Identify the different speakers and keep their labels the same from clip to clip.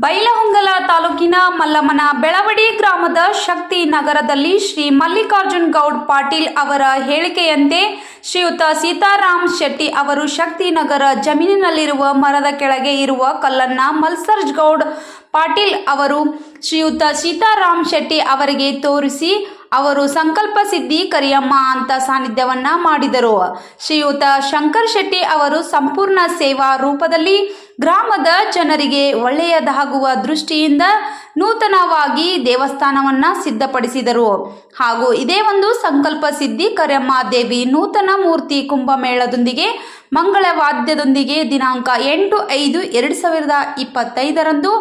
Speaker 1: ಬೈಲಹೊಂಗಲ ತಾಲೂಕಿನ ಮಲ್ಲಮ್ಮನ ಬೆಳವಡಿ ಗ್ರಾಮದ ಶಕ್ತಿ ನಗರದಲ್ಲಿ ಶ್ರೀ ಮಲ್ಲಿಕಾರ್ಜುನ್ ಗೌಡ್ ಪಾಟೀಲ್ ಅವರ ಹೇಳಿಕೆಯಂತೆ ಶ್ರೀಯುತ ಸೀತಾರಾಮ್ ಶೆಟ್ಟಿ ಅವರು ಶಕ್ತಿ ನಗರ ಜಮೀನಿನಲ್ಲಿರುವ ಮರದ ಕೆಳಗೆ ಇರುವ ಕಲ್ಲನ್ನ ಮಲ್ಸರ್ಜ್ ಗೌಡ್ ಪಾಟೀಲ್ ಅವರು ಶ್ರೀಯುತ ಸೀತಾರಾಮ್ ಶೆಟ್ಟಿ ಅವರಿಗೆ ತೋರಿಸಿ ಅವರು ಸಂಕಲ್ಪ ಸಿದ್ಧಿ ಕರಿಯಮ್ಮ ಅಂತ ಸಾನ್ನಿಧ್ಯವನ್ನ ಮಾಡಿದರು. ಶ್ರೀಯುತ ಶಂಕರ್ ಶೆಟ್ಟಿ ಅವರು ಸಂಪೂರ್ಣ ಸೇವಾ ರೂಪದಲ್ಲಿ ಗ್ರಾಮದ ಜನರಿಗೆ ಒಳ್ಳೆಯದಾಗುವ ದೃಷ್ಟಿಯಿಂದ ನೂತನವಾಗಿ ದೇವಸ್ಥಾನವನ್ನ ಸಿದ್ಧಪಡಿಸಿದರು. ಹಾಗೂ ಇದೇ ಒಂದು ಸಂಕಲ್ಪ ಸಿದ್ಧಿ ಕರಿಯಮ್ಮ ದೇವಿ ನೂತನ ಮೂರ್ತಿ ಕುಂಭಮೇಳದೊಂದಿಗೆ ಮಂಗಳವಾದ್ಯದೊಂದಿಗೆ ದಿನಾಂಕ ಎಂಟು ಐದು ಎರಡು ಸಾವಿರದ ಇಪ್ಪತ್ತೈದರಂದು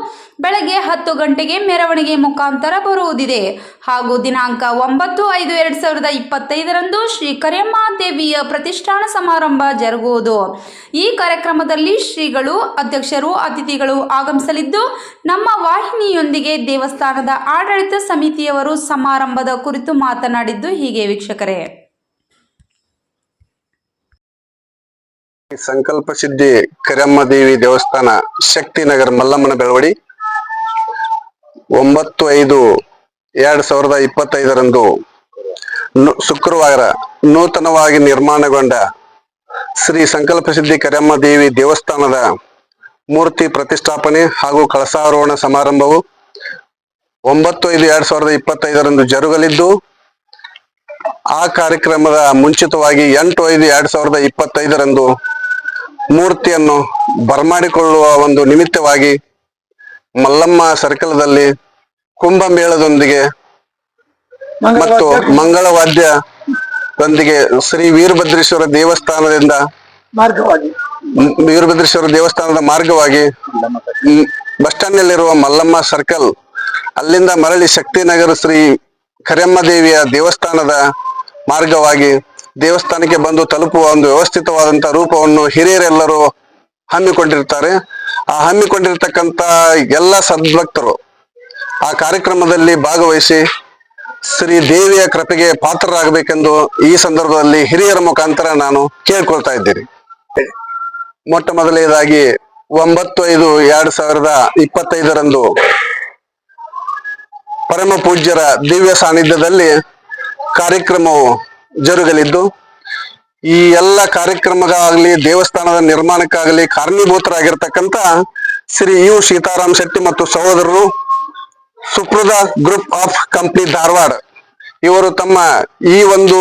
Speaker 1: ಬೆಳಗ್ಗೆ ಹತ್ತು ಗಂಟೆಗೆ ಮೆರವಣಿಗೆ ಮುಖಾಂತರ ಬರುವುದಿದೆ. ಹಾಗೂ ದಿನಾಂಕ ಒಂಬತ್ತು ಐದು ಎರಡು ಸಾವಿರದ ಇಪ್ಪತ್ತೈದರಂದು ಶ್ರೀ ಕರಿಯಮ್ಮ ದೇವಿಯ ಪ್ರತಿಷ್ಠಾನ ಸಮಾರಂಭ ಜರುಗುವುದು. ಈ ಕಾರ್ಯಕ್ರಮದಲ್ಲಿ ಶ್ರೀಗಳು ಅಧ್ಯಕ್ಷರು ಅತಿಥಿಗಳು ಆಗಮಿಸಲಿದ್ದು, ನಮ್ಮ ವಾಹಿನಿಯೊಂದಿಗೆ ದೇವಸ್ಥಾನದ ಆಡಳಿತ ಸಮಿತಿಯವರು ಸಮಾರಂಭದ ಕುರಿತು ಮಾತನಾಡಿದ್ದು ಹೀಗೆ ವೀಕ್ಷಕರೇ.
Speaker 2: ಸಂಕಲ್ಪ ಸಿದ್ಧಿ ಕರಮ್ಮ ದೇವಿ ದೇವಸ್ಥಾನ, ಶಕ್ತಿನಗರ ಮಲ್ಲಮ್ಮನ ಬೆಳವಡಿ, ಒಂಬತ್ತು ಐದು, ಎರಡ್ ಸಾವಿರದ ಇಪ್ಪತ್ತೈದರಂದು ಶುಕ್ರವಾರ ನೂತನವಾಗಿ ನಿರ್ಮಾಣಗೊಂಡ ಶ್ರೀ ಸಂಕಲ್ಪ ಸಿದ್ಧಿ ಕರಮ್ಮ ದೇವಿ ದೇವಸ್ಥಾನದ ಮೂರ್ತಿ ಪ್ರತಿಷ್ಠಾಪನೆ ಹಾಗೂ ಕಳಸಾರೋಹಣ ಸಮಾರಂಭವು ಒಂಬತ್ತು ಐದು ಎರಡ್ ಸಾವಿರದ ಇಪ್ಪತ್ತೈದರಂದು ಜರುಗಲಿದ್ದು, ಆ ಕಾರ್ಯಕ್ರಮದ ಮುಂಚಿತವಾಗಿ ಎಂಟು ಐದು ಎರಡ್ ಸಾವಿರದ ಇಪ್ಪತ್ತೈದರಂದು ಮೂರ್ತಿಯನ್ನು ಬರಮಾಡಿಕೊಳ್ಳುವ ಒಂದು ನಿಮಿತ್ತವಾಗಿ ಮಲ್ಲಮ್ಮ ಸರ್ಕಲ್ದಲ್ಲಿ ಕುಂಭಮೇಳದೊಂದಿಗೆ ಮತ್ತು ಮಂಗಳವಾದ್ಯದೊಂದಿಗೆ ಶ್ರೀ ವೀರಭದ್ರೇಶ್ವರ ದೇವಸ್ಥಾನದಿಂದ
Speaker 3: ಮಾರ್ಗವಾಗಿ.
Speaker 2: ವೀರಭದ್ರೇಶ್ವರ ದೇವಸ್ಥಾನದ ಮಾರ್ಗವಾಗಿ ಬಸ್ ಸ್ಟ್ಯಾಂಡ್ ನಲ್ಲಿರುವ ಮಲ್ಲಮ್ಮ ಸರ್ಕಲ್, ಅಲ್ಲಿಂದ ಮರಳಿ ಶಕ್ತಿನಗರ ಶ್ರೀ ಕರಿಯಮ್ಮ ದೇವಿಯ ದೇವಸ್ಥಾನದ ಮಾರ್ಗವಾಗಿ ದೇವಸ್ಥಾನಕ್ಕೆ ಬಂದು ತಲುಪುವ ಒಂದು ವ್ಯವಸ್ಥಿತವಾದಂತ ರೂಪವನ್ನು ಹಿರಿಯರೆಲ್ಲರೂ ಹಮ್ಮಿಕೊಂಡಿರ್ತಾರೆ. ಆ ಹಮ್ಮಿಕೊಂಡಿರ್ತಕ್ಕಂತ ಎಲ್ಲ ಸದ್ಭಕ್ತರು ಆ ಕಾರ್ಯಕ್ರಮದಲ್ಲಿ ಭಾಗವಹಿಸಿ ಶ್ರೀ ದೇವಿಯ ಕೃಪೆಗೆ ಪಾತ್ರರಾಗಬೇಕೆಂದು ಈ ಸಂದರ್ಭದಲ್ಲಿ ಹಿರಿಯರ ಮುಖಾಂತರ ನಾನು ಕೇಳ್ಕೊಳ್ತಾ ಇದ್ದೀನಿ. ಮೊಟ್ಟ ಮೊದಲನೇದಾಗಿ ಒಂಬತ್ತು ಐದು ಎರಡ್ ಸಾವಿರದ ಇಪ್ಪತ್ತೈದರಂದು ಪರಮ ಪೂಜ್ಯರ ದಿವ್ಯ ಸಾನ್ನಿಧ್ಯದಲ್ಲಿ ಕಾರ್ಯಕ್ರಮವು ಜರುಗಲಿದ್ದು, ಈ ಎಲ್ಲ ಕಾರ್ಯಕ್ರಮಗಳಾಗಲಿ, ದೇವಸ್ಥಾನದ ನಿರ್ಮಾಣಕ್ಕಾಗಲಿ ಕಾರಣೀಭೂತರಾಗಿರ್ತಕ್ಕಂಥ ಶ್ರೀ ಯು ಸೀತಾರಾಮ್ ಶೆಟ್ಟಿ ಮತ್ತು ಸಹೋದರರು Suprada group of company Dharwad. ಇವರು ತಮ್ಮ ಈ ಒಂದು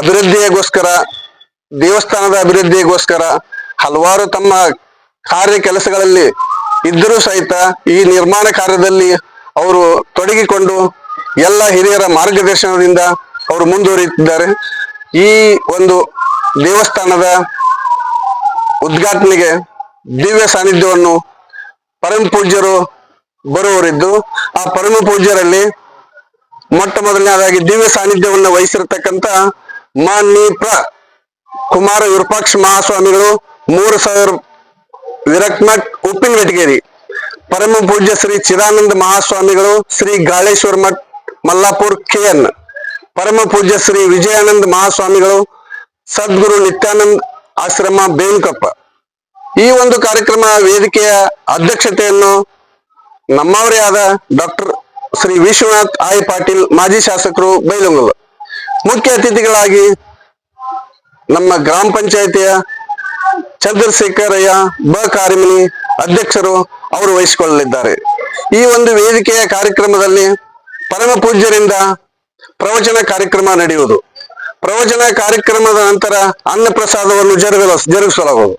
Speaker 2: ಅಭಿವೃದ್ಧಿಗೋಸ್ಕರ ದೇವಸ್ಥಾನದ ಅಭಿವೃದ್ಧಿಗೋಸ್ಕರ ಹಲವಾರು ತಮ್ಮ ಕಾರ್ಯ ಕೆಲಸಗಳಲ್ಲಿ ಇದ್ದರೂ ಸಹಿತ ಈ ನಿರ್ಮಾಣ ಕಾರ್ಯದಲ್ಲಿ ಅವರು ತೊಡಗಿಕೊಂಡು ಎಲ್ಲ ಹಿರಿಯರ ಮಾರ್ಗದರ್ಶನದಿಂದ ಅವರು ಮುಂದುವರಿಯುತ್ತಿದ್ದಾರೆ. ಈ ಒಂದು ದೇವಸ್ಥಾನದ ಉದ್ಘಾಟನೆಗೆ ದಿವ್ಯ ಸಾನ್ನಿಧ್ಯವನ್ನು ಪರಮ ಪೂಜ್ಯರು ಬರುವವರಿದ್ದು, ಆ ಪರಮ ಪೂಜ್ಯರಲ್ಲಿ ಮೊಟ್ಟ ಮೊದಲನೇದಾಗಿ ದಿವ್ಯ ಸಾನ್ನಿಧ್ಯವನ್ನು ವಹಿಸಿರತಕ್ಕಂತ ಮಾನ್ಯ ಪ್ರ ಕುಮಾರ ವಿರೂಪಾಕ್ಷ ಮಹಾಸ್ವಾಮಿಗಳು ಮೂರು ಸಾವಿರ ವಿರಕ್ಮಠ್, ಉಪ್ಪಿನ ಬೆಟ್ಟಗೇರಿ ಪರಮ ಪೂಜ್ಯ ಶ್ರೀ ಚಿದಾನಂದ ಮಹಾಸ್ವಾಮಿಗಳು, ಶ್ರೀ ಗಾಳೇಶ್ವರ ಮಠ್, ಮಲ್ಲಾಪುರ್, ಕೆಎನ್. ಪರಮ ಪೂಜ್ಯ ಶ್ರೀ ವಿಜಯಾನಂದ ಮಹಾಸ್ವಾಮಿಗಳು, ಸದ್ಗುರು ನಿತ್ಯಾನಂದ್ ಆಶ್ರಮ ಬೇಂಕಪ್ಪ ಈ ಒಂದು ಕಾರ್ಯಕ್ರಮ ವೇದಿಕೆಯ ಅಧ್ಯಕ್ಷತೆಯನ್ನು ನಮ್ಮವರೇ ಆದ ಡಾಕ್ಟರ್ ಶ್ರೀ ವಿಶ್ವನಾಥ್ ಆಯ್ ಪಾಟೀಲ್, ಮಾಜಿ ಶಾಸಕರು ಬೈಲೊಂಗಲು. ಮುಖ್ಯ ಅತಿಥಿಗಳಾಗಿ ನಮ್ಮ ಗ್ರಾಮ ಪಂಚಾಯತಿಯ ಚಂದ್ರಶೇಖರಯ್ಯ ಬ ಕಾರ್ಯಮಿನಿ ಅಧ್ಯಕ್ಷರು ಅವರು ವಹಿಸಿಕೊಳ್ಳಲಿದ್ದಾರೆ. ಈ ಒಂದು ವೇದಿಕೆಯ ಕಾರ್ಯಕ್ರಮದಲ್ಲಿ ಪರಮ ಪೂಜ್ಯರಿಂದ ಪ್ರವಚನ ಕಾರ್ಯಕ್ರಮ ನಡೆಯುವುದು. ಪ್ರವಚನ ಕಾರ್ಯಕ್ರಮದ ನಂತರ ಅನ್ನ ಪ್ರಸಾದವನ್ನು ಜರುಗಲ ಜರುಗಿಸಲಾಗುವುದು.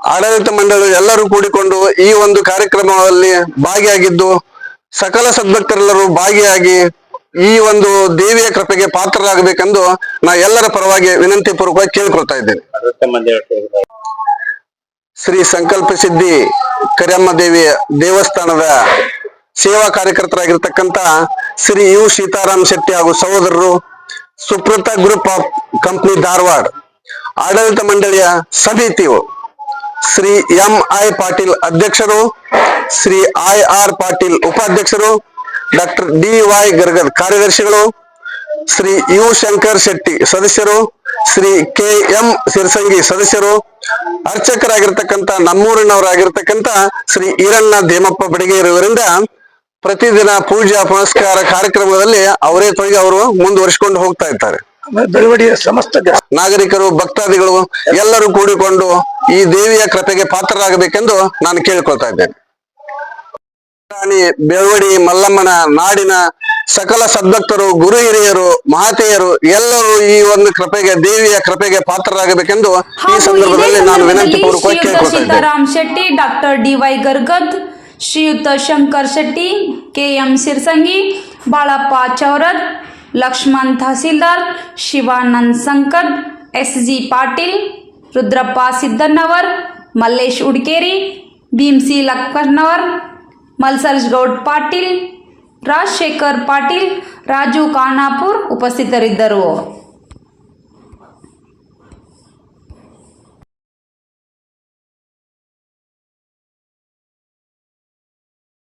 Speaker 2: ಆಡಳಿತ ಮಂಡಳಿ ಎಲ್ಲರೂ ಕೂಡಿಕೊಂಡು ಈ ಒಂದು ಕಾರ್ಯಕ್ರಮದಲ್ಲಿ ಭಾಗಿಯಾಗಿದ್ದು ಸಕಲ ಸದ್ಭಕ್ತರೆಲ್ಲರೂ ಭಾಗಿಯಾಗಿ ಈ ಒಂದು ದೇವಿಯ ಕೃಪೆಗೆ ಪಾತ್ರರಾಗಬೇಕೆಂದು ನಾ ಎಲ್ಲರ ಪರವಾಗಿ ವಿನಂತಿ ಪೂರ್ವಕವಾಗಿ ಕೇಳಿಕೊಳ್ತಾ ಇದ್ದೇನೆ. ಶ್ರೀ ಸಂಕಲ್ಪ ಸಿದ್ಧಿ ಕರಿಯಮ್ಮ ದೇವಿಯ ದೇವಸ್ಥಾನದ ಸೇವಾ ಕಾರ್ಯಕರ್ತರಾಗಿರ್ತಕ್ಕಂತ ಶ್ರೀ ಯು ಸೀತಾರಾಮ್ ಶೆಟ್ಟಿ ಹಾಗೂ ಸಹೋದರರು Suprada group of company Dharwad, ಆಡಳಿತ ಮಂಡಳಿಯ ಸಮಿತಿಯು ಶ್ರೀ ಎಂ ಐ ಪಾಟೀಲ್ ಅಧ್ಯಕ್ಷರು, ಶ್ರೀ ಐ ಆರ್ ಪಾಟೀಲ್ ಉಪಾಧ್ಯಕ್ಷರು ಡಾಕ್ಟರ್ ಡಿ ವೈ ಗರ್ಗದ್ ಕಾರ್ಯದರ್ಶಿಗಳು ಶ್ರೀ ಯು. ಶಂಕರ್ ಶೆಟ್ಟಿ ಸದಸ್ಯರು ಶ್ರೀ ಕೆ ಎಂ ಸಿರ್ಸಂಗಿ ಸದಸ್ಯರು ಅರ್ಚಕರಾಗಿರ್ತಕ್ಕಂಥ ನಮ್ಮೂರಿನವರಾಗಿರ್ತಕ್ಕಂಥ ಶ್ರೀ ಈರಣ್ಣ ದೇಮಪ್ಪ ಬಡಿಗೆ ಬಡಿಗೇರಿಯವರಿಂದ ಪ್ರತಿದಿನ ಪೂಜಾ ಪುನಸ್ಕಾರ ಕಾರ್ಯಕ್ರಮದಲ್ಲಿ ಅವರೇ ತೊಡಗಿ ಅವರು ಮುಂದುವರಿಸಿಕೊಂಡು ಹೋಗ್ತಾ ಇರ್ತಾರೆ
Speaker 3: ಆಮೇಲೆ ಸಮಸ್ತ
Speaker 2: ನಾಗರಿಕರು ಭಕ್ತಾದಿಗಳು ಎಲ್ಲರೂ ಕೂಡಿಕೊಂಡು ಈ ದೇವಿಯ ಕೃಪೆಗೆ ಪಾತ್ರರಾಗಬೇಕೆಂದು ನಾನು ಕೇಳಿಕೊಳ್ತಾ ಇದ್ದೇನೆ. ರಾಣಿ ಬೆಳವಡಿ ಮಲ್ಲಮ್ಮನ ನಾಡಿನ ಸಕಲ ಸದ್ಭಕ್ತರು ಗುರು ಹಿರಿಯರು ಮಹಾತೆಯರು ಎಲ್ಲರೂ ಈ ಒಂದು ಕೃಪೆಗೆ ದೇವಿಯ ಕೃಪೆಗೆ ಪಾತ್ರರಾಗಬೇಕೆಂದು ಈ ಸಂದರ್ಭದಲ್ಲಿ ನಾನು ವಿನಂತಿ
Speaker 1: Sitaram Shetty doctor D Y Gargad Shriyut Shankar Shetty K M Sirsangi Balappa Chourad Laxman Tahsildar Shivanand Sankad S G Patil Rudrappa Siddannavar Mallesh Udkeri Bhimsi Lakkannavar Malsarj Goud Patil Rajashekhar Patil Raju Khanapur ಉಪಸ್ಥಿತರಿದ್ದರು.